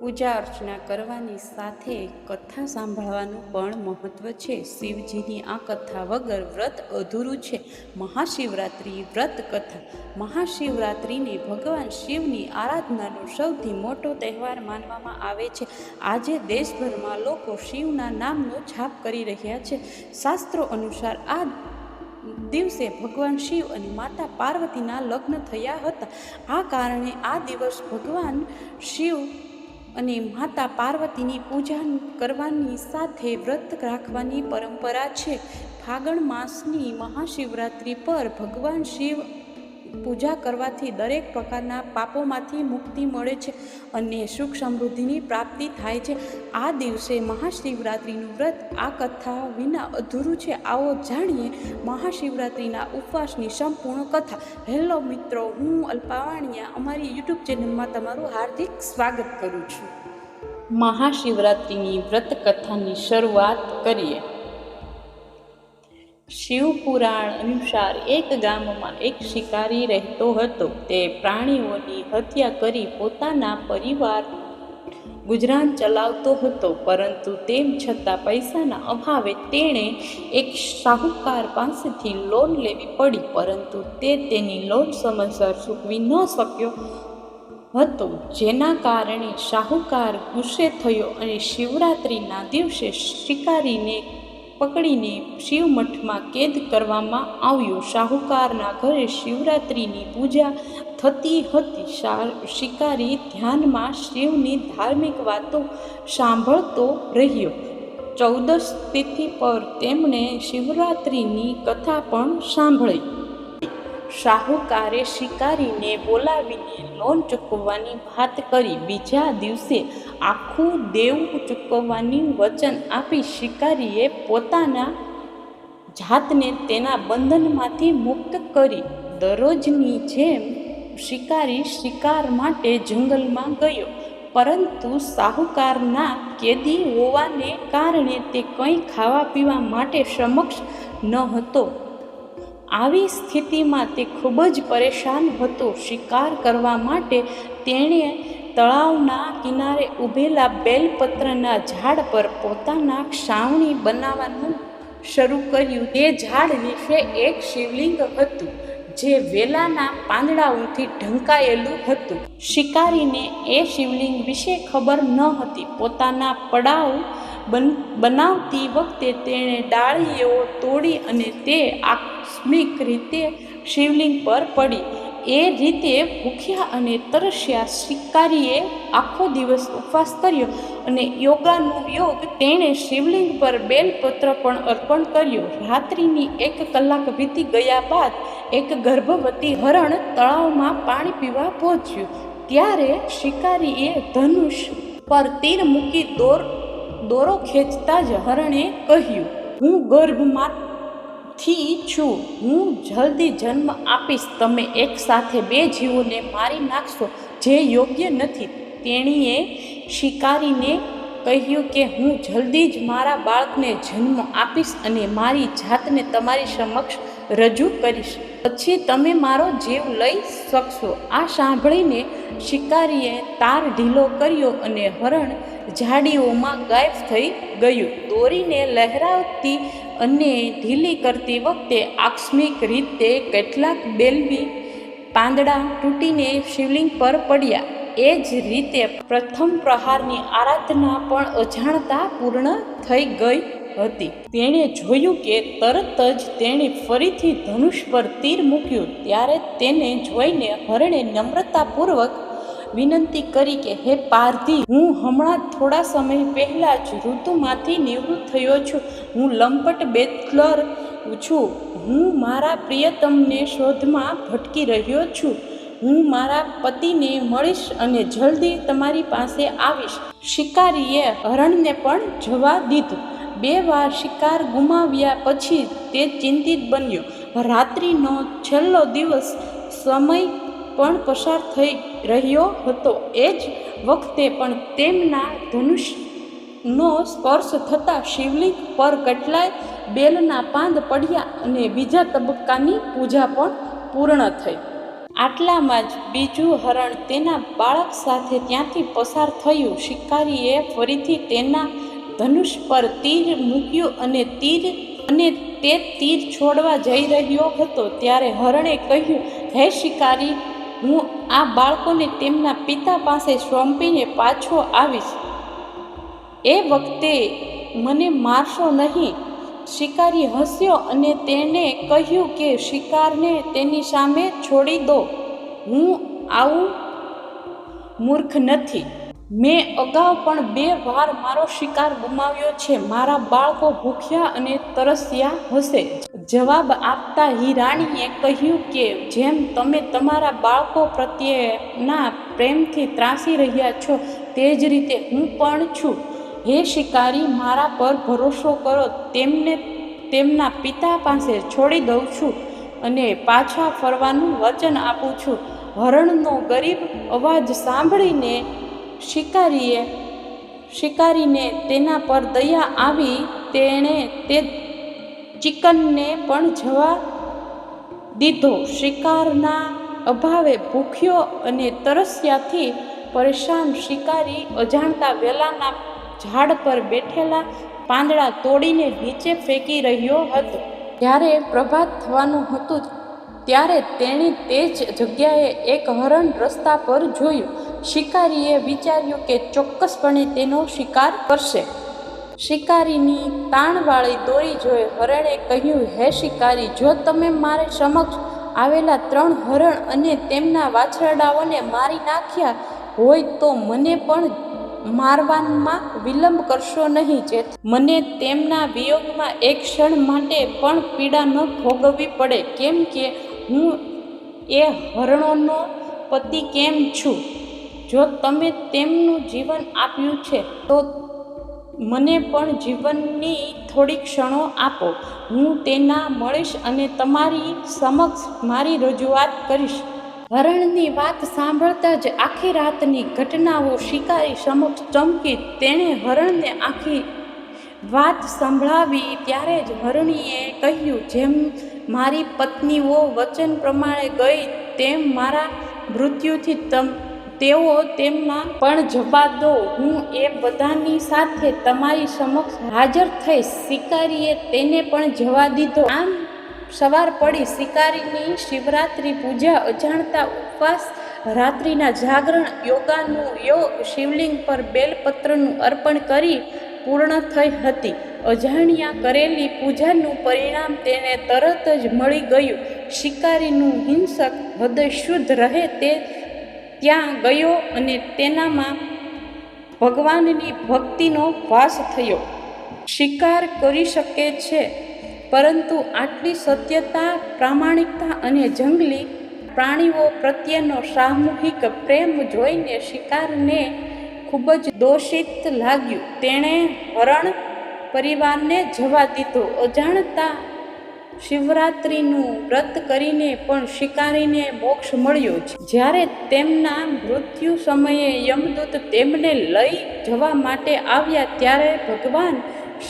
પૂજા અર્ચના કરવાની સાથે કથા સાંભળવાનું પણ મહત્ત્વ છે. શિવજીની આ કથા વગર વ્રત અધૂરું છે. મહાશિવરાત્રિ વ્રત કથા. મહાશિવરાત્રિને ભગવાન શિવની આરાધનાનો સૌથી મોટો તહેવાર માનવામાં આવે છે. આજે દેશભરમાં લોકો શિવના નામનો છાપ કરી રહ્યા છે. શાસ્ત્રો અનુસાર આ દિવસે ભગવાન શિવ અને માતા પાર્વતીના લગ્ન થયા હતા. આ કારણે આ દિવસ ભગવાન શિવ અને માતા પાર્વતીની પૂજા કરવાની સાથે વ્રત રાખવાની પરંપરા છે. ફાગણ માસની મહાશિવરાત્રિ પર ભગવાન શિવ પૂજા કરવાથી દરેક પ્રકારના પાપોમાંથી મુક્તિ મળે છે અને સુખ સમૃદ્ધિની પ્રાપ્તિ થાય છે. આ દિવસે મહાશિવરાત્રિનું વ્રત આ કથા વિના અધૂરું છે. આવો જાણીએ મહાશિવરાત્રિના ઉપવાસની સંપૂર્ણ કથા. હેલો મિત્રો, હું અલ્પાવાણિયા. અમારી યુટ્યુબ ચેનલમાં તમારું હાર્દિક સ્વાગત કરું છું. મહાશિવરાત્રિની વ્રત કથાની શરૂઆત કરીએ. શિવપુરાણ અનુસાર એક ગામમાં એક શિકારી રહેતો હતો. તે પ્રાણીઓની હત્યા કરી પોતાના પરિવાર ગુજરાન ચલાવતો હતો. પરંતુ તેમ છતાં પૈસાના અભાવે તેણે એક શાહુકાર પાસેથી લોન લેવી પડી. પરંતુ તે તેની લોન સમયસર ચૂકવી ન શક્યો હતો, જેના કારણે શાહુકાર ગુસ્સે થયો અને શિવરાત્રિના દિવસે શિકારીને પકડીને શિવમઠમાં કેદ કરવામાં આવ્યો. શાહુકારના ઘરે શિવરાત્રિની પૂજા થતી હતી. શિકારી ધ્યાનમાં શિવની ધાર્મિક વાતો સાંભળતો રહ્યો. ચૌદશ તિથિ પર તેમણે શિવરાત્રિની કથા પણ સાંભળી. શાહુકારે શિકારીને બોલાવીને લોન ચૂકવવાની વાત કરી. બીજા દિવસે આખું દેવું ચૂકવવાની વચન આપી શિકારીએ પોતાના જાતને તેના બંધનમાંથી મુક્ત કરી. દરરોજની જેમ શિકારી શિકાર માટે જંગલમાં ગયો. પરંતુ શાહુકારના કેદી હોવાને કારણે તે કંઈ ખાવા પીવા માટે સમક્ષ ન હતો. આવી સ્થિતિમાં તે ખૂબ જ પરેશાન હતો શિકાર કરવા માટે. તેણે તળાવના કિનારે ઊભેલા બેલપત્રના ઝાડ પર પોતાના છાવણી બનાવવાનું શરૂ કર્યું. તે ઝાડ નીચે એક શિવલિંગ હતું, જે વેલાના પાંદડાઓથી ઢંકાયેલું હતું. શિકારીને એ શિવલિંગ વિશે ખબર ન હતી. પોતાના પડાવ બન, બનાવતી વખતે તેણે ડાળીઓ તોડી અને તે આકસ્મિક રીતે શિવલિંગ પર પડી. એ રીતે ભૂખ્યા અને તરસ્યા શિકારીએ આખો દિવસ ઉપવાસ કર્યો અને યોગાનું યોગ તેણે શિવલિંગ પર બેલપત્ર પણ અર્પણ કર્યો. રાત્રિની એક કલાક વીતી ગયા બાદ એક ગર્ભવતી હરણ તળાવમાં પાણી પીવા પહોંચ્યું. ત્યારે શિકારીએ ધનુષ પર તીર મૂકી દોર દોરો ખેંચતા જ હરણે કહ્યું, હું ગર્ભમાંથી છું. હું જલ્દી જન્મ આપીશ. તમે એક સાથે બે જીવોને મારી નાખશો જે યોગ્ય નથી. તેણીએ શિકારીને કહ્યું કે, હું જલ્દી જ મારા બાળકને જન્મ આપીશ અને મારી જાતને તમારી સમક્ષ રજૂ કરીશ. પછી તમે મારો જીવ લઈ શકશો. આ સાંભળીને શિકારીએ તાર ઢીલો કર્યો અને હરણ ઝાડીઓમાં ગાયબ થઈ ગયું. દોરીને લહેરાવતી અને ઢીલી કરતી વખતે આકસ્મિક રીતે કેટલાક બેલવી પાંદડા તૂટીને શિવલિંગ પર પડ્યા. એ જ રીતે પ્રથમ પ્રહારની આરાધના પણ અજાણતા પૂર્ણ થઈ ગઈ. હતી. તેણે જોયું કે તરત જ તેણે ફરીથી ધનુષ પર તીર મૂક્યું, ત્યારે તેને જોઈને હરણે નમ્રતાપૂર્વક વિનંતી કરી કે, હે પારધી, હું હમણાં થોડા સમય પહેલાં જ ઋતુમાંથી નિવૃત્ત થયો છું. હું લંપટ બેચલર છું. હું મારા પ્રિયતમને શોધમાં ભટકી રહ્યો છું. હું મારા પતિને મળીશ અને જલ્દી તમારી પાસે આવીશ. શિકારીએ હરણને પણ જવા દીધું. બે વાર શિકાર ગુમાવ્યા પછી તે ચિંતિત બન્યો. રાત્રિનો છેલ્લો દિવસ સમય પણ પસાર થઈ રહ્યો હતો. એ જ વખતે પણ તેમના ધનુષનો સ્પર્શ થતાં શિવલિંગ પર કેટલાય બેલના પાંદ પડ્યા અને બીજા તબક્કાની પૂજા પણ પૂર્ણ થઈ. આટલામાં જ બીજું હરણ તેના બાળક સાથે ત્યાંથી પસાર થયું. શિકારીએ ફરીથી તેના ધનુષ પર તીર મૂક્યું અને તીર અને તે તીર છોડવા જઈ રહ્યો હતો ત્યારે હરણે કહ્યું, હે શિકારી, હું આ બાળકોને તેમના પિતા પાસે સોંપીને પાછો આવીશ. એ વખતે મને મારશો નહીં. શિકારી હસ્યો અને તેણે કહ્યું કે, શિકારને તેની સામે છોડી દો. હું આવું મૂર્ખ નથી. મેં અગાઉ પણ બે વાર મારો શિકાર ગુમાવ્યો છે. મારા બાળકો ભૂખ્યા અને તરસ્યા હશે. જવાબ આપતા હિરાણીએ કહ્યું કે, જેમ તમે તમારા બાળકો પ્રત્યેના પ્રેમથી ત્રાસી રહ્યા છો, તે જ રીતે હું પણ છું. હે શિકારી, મારા પર ભરોસો કરો. તેમને તેમના પિતા પાસે છોડી દઉં છું અને પાછા ફરવાનું વચન આપું છું. હરણનો ગરીબ અવાજ સાંભળીને શિકારીએ શિકારીને તેના પર દયા આવી, તેણે તે ચિકનને પણ જવા દીધો. શિકારના અભાવે ભૂખ્યો અને તરસ્યાથી પરેશાન શિકારી અજાણતા વેલાના ઝાડ પર બેઠેલા પાંદડા તોડીને નીચે ફેંકી રહ્યો હતો. જ્યારે પ્રભાત થવાનું હતું, ત્યારે તેણે તે જ જગ્યાએ એક હરણ રસ્તા પર જોયું. શિકારીએ વિચાર્યું કે ચોક્કસપણે તેનો શિકાર કરશે. શિકારીની તાણવાળી દોરી જોઈ હરણે કહ્યું, હે શિકારી, જો તમે મારે સમક્ષ આવેલા ત્રણ હરણ અને તેમના વાછરડાઓને મારી નાખ્યા હોય તો મને પણ મારવામાં વિલંબ કરશો નહીં જે મને તેમના વિયોગમાં એક ક્ષણ માટે પણ પીડા ન ભોગવવી પડે. કેમ કે હું એ હરણોનો પતિ કેમ છું? જો તમે તેમનું જીવન આપ્યું છે, તો મને પણ જીવનની થોડી ક્ષણો આપો. હું તેના મળીશ અને તમારી સમક્ષ મારી રજૂઆત કરીશ. હરણની વાત સાંભળતા જ આખી રાતની ઘટનાઓ શિકારી સમક્ષ ચમકી તેણે હરણને આખી વાત સંભળાવી ત્યારે જ હરણીએ કહ્યું, જેમ મારી પત્નીઓ વચન પ્રમાણે ગઈ, તેમ મારા મૃત્યુથી તમ તેઓ તેમના પણ જવા દો. હું એ બધાની સાથે તમારી સમક્ષ હાજર થઈશ. શિકારીએ તેને પણ જવા દીધો. આમ સવાર પડી શિકારીની શિવરાત્રિ પૂજા અજાણતા ઉપવાસ, રાત્રિના જાગરણ, યોગાનું યોગ, શિવલિંગ પર બેલપત્રનું અર્પણ કરી પૂર્ણ થઈ હતી. અજાણ્યા કરેલી પૂજાનું પરિણામ તેને તરત જ મળી ગયું. શિકારીનું હિંસક હૃદય શુદ્ધ રહે તે ત્યાં ગયો અને તેનામાં ભગવાનની ભક્તિનો વાસ થયો. શિકાર કરી શકે છે, પરંતુ આટલી સત્યતા, પ્રામાણિકતા અને જંગલી પ્રાણીઓ પ્રત્યેનો સામૂહિક પ્રેમ જોઈને શિકારને ખૂબ જ દોષિત લાગ્યું. તેણે હરણ પરિવારને જવા દીધો. અજાણતા શિવરાત્રિનું વ્રત કરીને પણ શિકારીને મોક્ષ મળ્યો છે. જ્યારે તેમના મૃત્યુ સમયે યમદૂત તેમને લઈ જવા માટે આવ્યા ત્યારે ભગવાન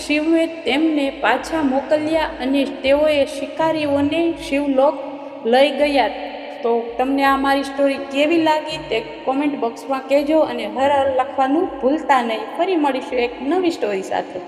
શિવે તેમને પાછા મોકલ્યા અને તેઓએ શિકારીઓને શિવલોક લઈ ગયા. તો તમને આ મારી સ્ટોરી કેવી લાગી તે કોમેન્ટ બોક્સમાં કહેજો અને હર હર લખવાનું ભૂલતા નહીં. ફરી મળીશું એક નવી સ્ટોરી સાથે.